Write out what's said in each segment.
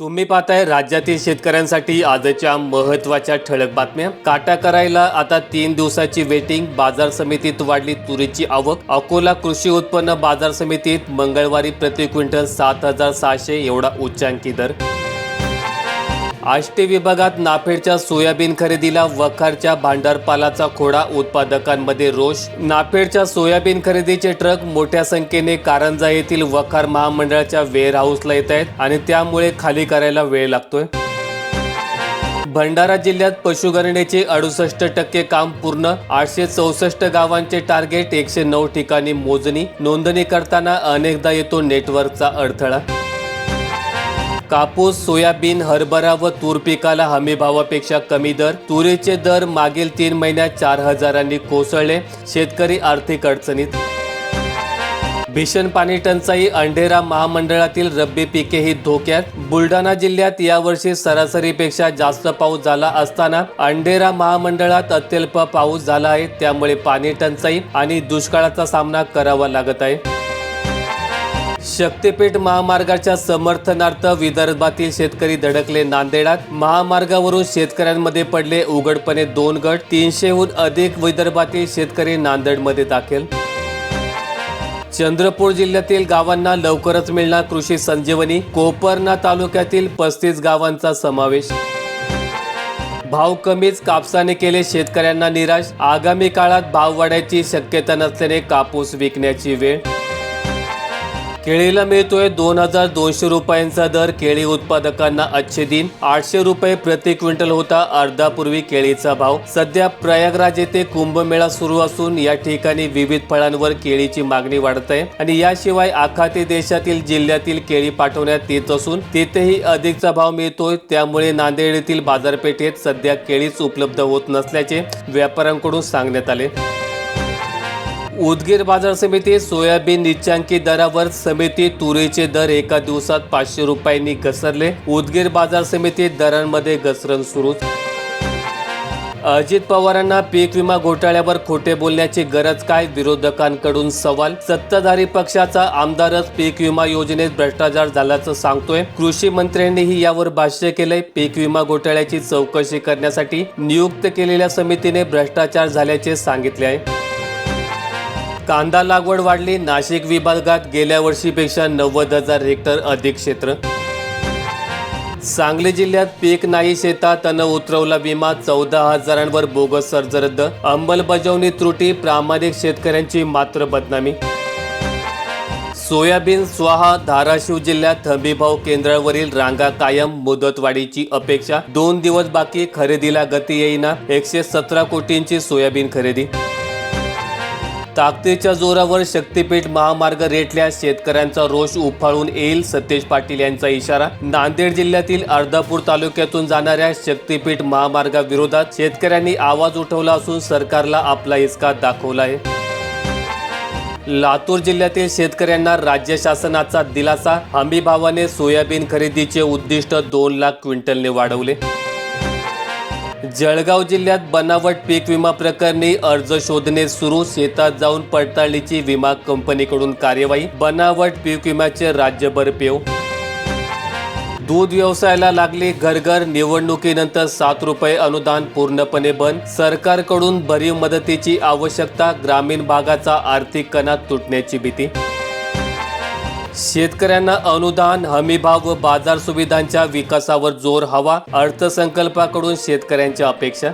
तुम्ही पाहताय राज्यातील शेतकऱ्यांसाठी आजच्या महत्त्वाच्या ठळक बातम्या. काटा करायला आता तीन दिवसाची वेटिंग. बाजार समितीत वाढली तुरीची आवक. अकोला कृषी उत्पन्न बाजार समितीत मंगळवारी प्रति क्विंटल सात हजार सहाशे एवढा उच्चांकी दर. आष्टी विभागात नाफेडच्या सोयाबीन खरेदीला वखारच्या भांडारपालाचा खोडा. उत्पादकांमध्ये रोष. नाफेडच्या सोयाबीन खरेदीचे ट्रक मोठ्या संख्येने कारंजा येथील वखार महामंडळाच्या वेअरहाऊसला येत आहेत आणि त्यामुळे खाली करायला वेळ लागतोय. भंडारा जिल्ह्यात पशुगणनेचे अडुसष्ट टक्के काम पूर्ण. आठशे चौसष्ट गावांचे टार्गेट. एकशे नऊ ठिकाणी मोजणी. नोंदणी करताना अनेकदा येतो नेटवर्कचा अडथळा. कापूस सोयाबीन हरभरा व तूर पिकाला हमी भावापेक्षा कमी दर. तुरीचे दर मागील तीन महिन्यात चार हजारांनी कोसळले. शेतकरी आर्थिक अडचणीत. भीषण पाणी टंचाई अंढेरा महामंडळातील रब्बी पिके ही धोक्यात. बुलढाणा जिल्ह्यात यावर्षी सरासरीपेक्षा जास्त पाऊस झाला असताना अंढेरा महामंडळात अत्यल्प पाऊस झाला आहे. त्यामुळे पाणी टंचाई आणि दुष्काळाचा सामना करावा लागत आहे. शक्तीपीठ महामार्गाच्या समर्थनार्थ विदर्भातील शेतकरी धडकले नांदेडात. महामार्गावरून शेतकऱ्यांमध्ये पडले उघडपणे दोन गट तीनशेहून अधिक विदर्भातील शेतकरी नांदेडमध्ये दाखल. चंद्रपूर जिल्ह्यातील गावांना लवकरच मिळणार कृषी संजीवनी कोपरना तालुक्यातील पस्तीस गावांचा समावेश. भाव कमीच कापसाने केले शेतकऱ्यांना निराश आगामी काळात भाव वाढायची शक्यता नसल्याने कापूस विकण्याची वेळ केळीला मिळतोय दोन हजार दोनशे रुपयांचा दर. केळी उत्पादकांना अच्छे दिन. आठशे रुपये प्रति क्विंटल होता अर्धापूर्वी केळीचा भाव. सध्या प्रयागराज येथे कुंभमेळा सुरू असून या ठिकाणी विविध फळांवर केळीची मागणी वाढत आहे आणि याशिवाय आखाती देशातील जिल्ह्यातील केळी पाठवण्यात येत असून तिथेही अधिकचा भाव मिळतोय. त्यामुळे नांदेड येथील बाजारपेठेत सध्या केळीच उपलब्ध होत नसल्याचे व्यापाऱ्यांकडून सांगण्यात आले. उदगीर बाजार समिती सोयाबीन निच्चांकी दरावर समिती तुरीचे दर एका दिवसात पाचशे रुपयांनी घसरले. उदगीर बाजार समितीत दरांमध्ये घसरण सुरू अजित पवारांना पीक विमा घोटाळ्यावर खोटे बोलण्याची गरज काय? विरोधकांकडून सवाल. सत्ताधारी पक्षाचा आमदारच पीक विमा योजनेत भ्रष्टाचार झाल्याचं सांगतोय. कृषी मंत्र्यांनीही यावर भाष्य केलंय. पीक विमा घोटाळ्याची चौकशी करण्यासाठी नियुक्त केलेल्या समितीने भ्रष्टाचार झाल्याचे सांगितले आहे. कांदा लागवड वाढली. नाशिक विभागात गेल्या वर्षीपेक्षा नव्वद हजार हेक्टर अधिक क्षेत्र. सांगली जिल्ह्यात पीक नाही शेतात अन उतरवला विमा. चौदा हजारांवर बोगस अर्ज रद्द अंमलबजावणी त्रुटी प्रामाणिक शेतकऱ्यांची मात्र बदनामी. सोयाबीन स्वाहा धाराशिव जिल्ह्यात हमीभाव केंद्रावरील रांगा कायम. मुदतवाढीची अपेक्षा. दोन दिवस बाकी खरेदीला गती येईना. एकशे सतरा कोटींची सोयाबीन खरेदी. ताकदीच्या जोरावर शक्तीपीठ महामार्ग रेटल्यास शेतकऱ्यांचा रोष उफाळून येईल सतेज पाटील यांचा इशारा. नांदेड जिल्ह्यातील अर्धापूर तालुक्यातून जाणाऱ्या शक्तीपीठ महामार्गाविरोधात शेतकऱ्यांनी आवाज उठवला असून सरकारला आपला हिसका दाखवला आहे. लातूर जिल्ह्यातील शेतकऱ्यांना राज्य शासनाचा दिलासा. हमी भावाने सोयाबीन खरेदीचे उद्दिष्ट दोन लाख क्विंटलने वाढवले. जळगाव जिल्ह्यात बनावट पीक विमा प्रकरणी अर्ज शोधणे सुरू. शेतात जाऊन पडताळणीची विमा कंपनीकडून कार्यवाही. बनावट पीक विम्याचे राज्यभर पेव. दूध व्यवसायाला लागले घरघर निवडणुकीनंतर सात रुपये अनुदान पूर्णपणे बंद. सरकारकडून भरीव मदतीची आवश्यकता ग्रामीण भागाचा आर्थिक कणा तुटण्याची भीती. शेतकऱ्यांना अनुदान हमीभाव व बाजार सुविधांच्या विकासावर जोर हवा अर्थसंकल्पाकडून शेतकऱ्यांच्या अपेक्षा.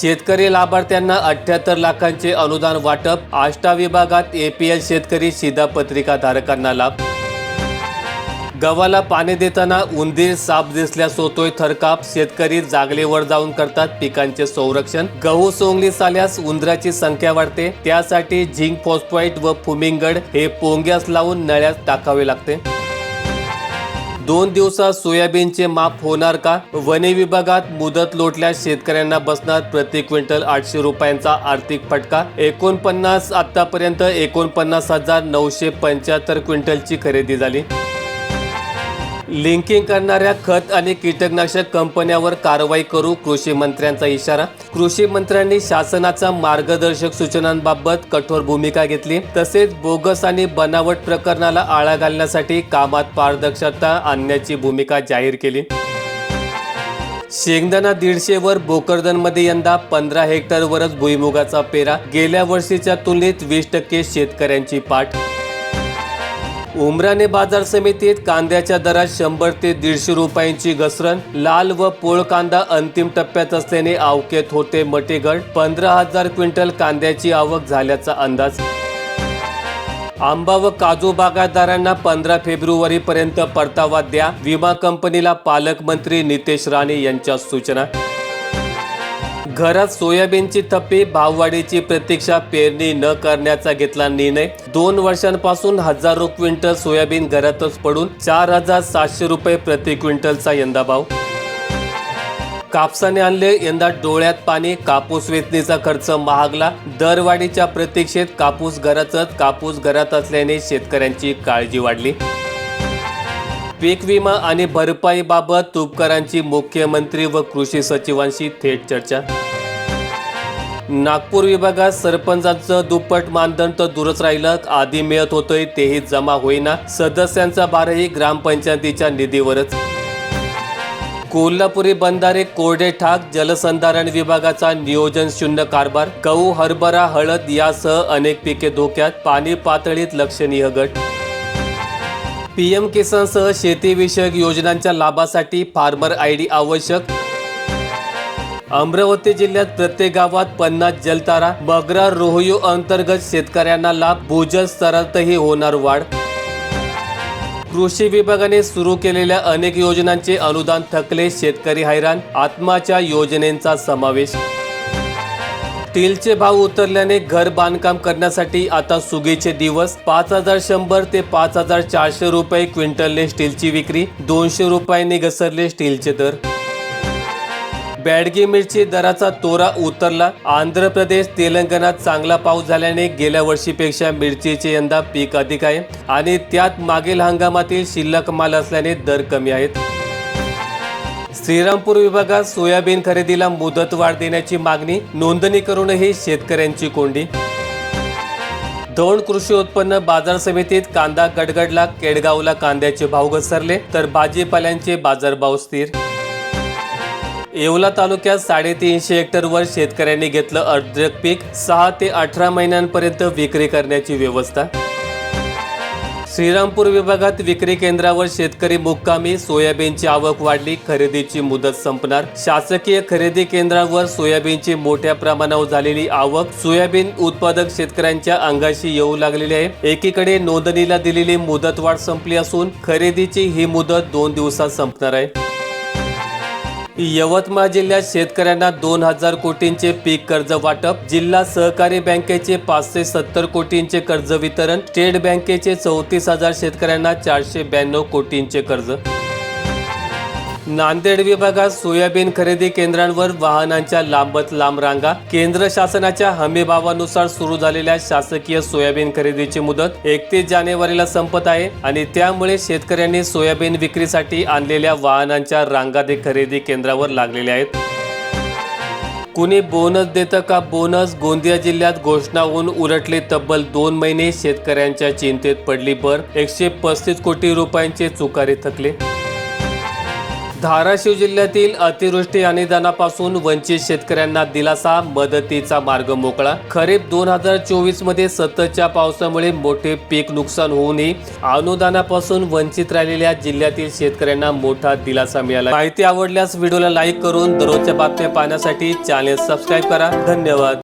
शेतकरी लाभार्थ्यांना अठ्याहत्तर लाखांचे अनुदान वाटप आष्टा विभागात एपीएल शेतकरी शिधापत्रिका धारकांना लाभ. गव्हाला पाणी देताना उंदीर साप दिसल्यास होतोय थरकाप. शेतकरी जागलेवर जाऊन करतात पिकांचे संरक्षण. गहू सोंगलीस आल्यास उंदराची संख्या वाढते. त्यासाठी झिंक फॉस्फाईट व फुमिंगड हे पोंग्यास लावून नळ्यात टाकावे लागते. दोन दिवसात सोयाबीनचे माप होणार का? वने विभागात मुदत लोटल्यास शेतकऱ्यांना बसणार प्रति क्विंटल आठशे रुपयांचा आर्थिक फटका. एकोणपन्नास आतापर्यंत एकोणपन्नास हजार नऊशे पंच्याहत्तर क्विंटलची खरेदी झाली. लिंकिंग करणाऱ्या खत आणि कीटकनाशक कंपन्यांवर कारवाई करू कृषी मंत्र्यांचा इशारा. कृषी मंत्र्यांनी शासनाचा मार्गदर्शक सूचनांबाबत कठोर भूमिका घेतली. तसेच बोगस आणि बनावट प्रकरणाला आळा घालण्यासाठी कामात पारदर्शकता आणण्याची भूमिका जाहीर केली. शेंगदाणा दीडशेवर भोकरदनमध्ये यंदा पंधरा हेक्टरवरच भुईमुगाचा पेरा. गेल्या वर्षीच्या तुलनेत वीस टक्के शेतकऱ्यांची पाठ उमराने बाजार समितीत कांद्याच्या दरात शंभर ते दीडशे रुपयांची घसरण. लाल व पोळ कांदा अंतिम टप्प्यात असल्याने अवकेत होते मटेगड पंधरा हजार क्विंटल कांद्याची आवक झाल्याचा अंदाज. आंबा व काजू बागायतदारांना पंधरा फेब्रुवारी पर्यंत परतावा द्या. विमा कंपनीला पालकमंत्री नितेश राणे यांच्या सूचना. घरात सोयाबीनची थप्पी भाववाढीची प्रतीक्षा पेरणी न करण्याचा घेतला निर्णय. दोन वर्षांपासून हजारो क्विंटल सोयाबीन घरातच पडून चार हजार सातशे रुपये प्रति क्विंटलचा यंदा भाव. कापसाने आणले यंदा डोळ्यात पाणी कापूस वेचणीचा खर्च महागला. दरवाढीच्या प्रतीक्षेत कापूस घरातच कापूस घरात असल्याने शेतकऱ्यांची काळजी वाढली. पीक विमा आणि भरपाईबाबत तुपकरांची मुख्यमंत्री व कृषी सचिवांशी थेट चर्चा. नागपूर विभागात सरपंचांचं दुप्पट मानधन तर दूरच राहिलं आधी मिळत होतोय तेही जमा होईना. सदस्यांचा भारही ग्रामपंचायतीच्या निधीवरच. कोल्हापुरी बंधारे कोरडे ठाक जलसंधारण विभागाचा नियोजन शून्य कारभार गहू हरभरा हळद यासह अनेक पिके धोक्यात पाणी पातळीत लक्षणीय घट पीएम किसानसह शेतीविषयक योजनांच्या लाभासाठी फार्मर आय डी आवश्यक. अमरावती जिल्ह्यात प्रत्येक गावात पन्नास जलतारा बगरा रोहयो अंतर्गत शेतकऱ्यांना लाभ भूजल स्तरातही होणार वाढ. कृषी विभागाने सुरू केलेल्या अनेक योजनांचे अनुदान थकले शेतकरी हैराण आत्माच्या योजनेचा समावेश स्टीलचे भाव उतरल्याने घर बांधकाम करण्यासाठी आता सुगीचे दिवस. पाच हजार शंभर ते पाच हजार चारशे रुपये क्विंटलने स्टीलची विक्री दोनशे रुपयांनी घसरले स्टीलचे दर. बॅडगी मिरची दराचा तोरा उतरला. आंध्र प्रदेश तेलंगणात चांगला पाऊस झाल्याने गेल्या वर्षीपेक्षा मिरचीचे यंदा पीक अधिक आहे. आणि त्यात मागील हंगामातील शिल्लक माल असल्याने दर कमी आहेत. श्रीरामपूर विभागात सोयाबीन खरेदीला मुदतवाढ देण्याची मागणी नोंदणी करूनही शेतकऱ्यांची कोंडी. दौंड कृषी उत्पन्न बाजार समितीत कांदा गडगडला केडगावला कांद्याचे भाव घसरले तर भाजीपाल्यांचे बाजारभाव स्थिर. येवला तालुक्यात साडेतीनशे हेक्टरवर शेतकऱ्यांनी घेतलं अद्रक पीक सहा ते अठरा महिन्यांपर्यंत विक्री करण्याची व्यवस्था. श्रीरामपूर विभागात विक्री केंद्रावर शेतकरी मुक्कामी सोयाबीनची आवक वाढली खरेदीची मुदत संपणार. शासकीय खरेदी केंद्रावर सोयाबीनची मोठ्या प्रमाणावर झालेली आवक सोयाबीन उत्पादक शेतकऱ्यांच्या अंगाशी येऊ लागलेली आहे. एकीकडे नोंदणीला दिलेली मुदतवाढ संपली असून खरेदीची ही मुदत दोन दिवसात संपणार आहे. यवतमाळ जिल्ह्यात शेतकऱ्यांना दोन हजार कोटींचे पीक कर्ज वाटप जिल्हा सहकारी बँकेचे पाचशे सत्तर कोटींचे कर्ज वितरण स्टेट बँकेचे चौतीस हजार शेतकऱ्यांना चारशे ब्याण्णव कोटींचे कर्ज नांदेड विभागात सोयाबीन खरेदी केंद्रांवर वाहनांच्या लांबत लांब रांगा. केंद्र शासनाच्या हमीभावानुसार सुरू झालेल्या शासकीय सोयाबीन खरेदीची मुदत एकतीस जानेवारीला संपत आहे आणि त्यामुळे शेतकऱ्यांनी सोयाबीन विक्रीसाठी आणलेल्या वाहनांच्या रांगा खरेदी केंद्रावर लागलेल्या आहेत. कुणी बोनस देतं का बोनस? गोंदिया जिल्ह्यात घोषणा होऊन उलटले तब्बल दोन महिने शेतकऱ्यांच्या चिंतेत पडली भर. एकशे पस्तीस कोटी रुपयांचे चुकारे थकले. धाराशिव जिल्ह्यातील अतिवृष्टी अनुदानापासून वंचित शेतकऱ्यांना दिलासा मदतीचा मार्ग मोकळा. खरीप दोन हजार चोवीसमध्ये सततच्या पावसामुळे मोठे पीक नुकसान होऊनही अनुदानापासून वंचित राहिलेल्या जिल्ह्यातील शेतकऱ्यांना मोठा दिलासा मिळाला. माहिती आवडल्यास व्हिडिओला लाईक करून दररोजच्या बातम्या पाहण्यासाठी चॅनेल सबस्क्राईब करा. धन्यवाद.